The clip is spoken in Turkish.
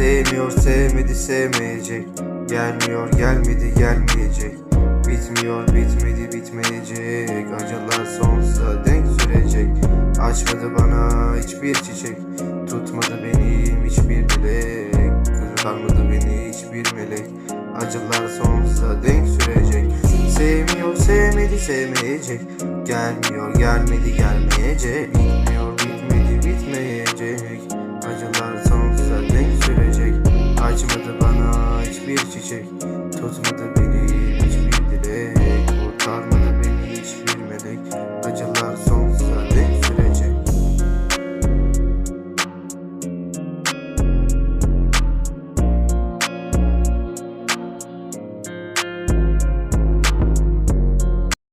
Sevmiyor sevmedi sevmeyecek. Gelmiyor gelmedi gelmeyecek. Bitmiyor bitmedi bitmeyecek. Acılar sonsuza denk sürecek. Açmadı bana hiçbir çiçek. Tutmadı benim hiçbir dilek. Kırkarmadı beni hiçbir melek. Acılar sonsuza denk sürecek. Sevmiyor sevmedi sevmeyecek. Gelmiyor gelmedi gelmeyecek. Bitmiyor sonsuza denk sürecek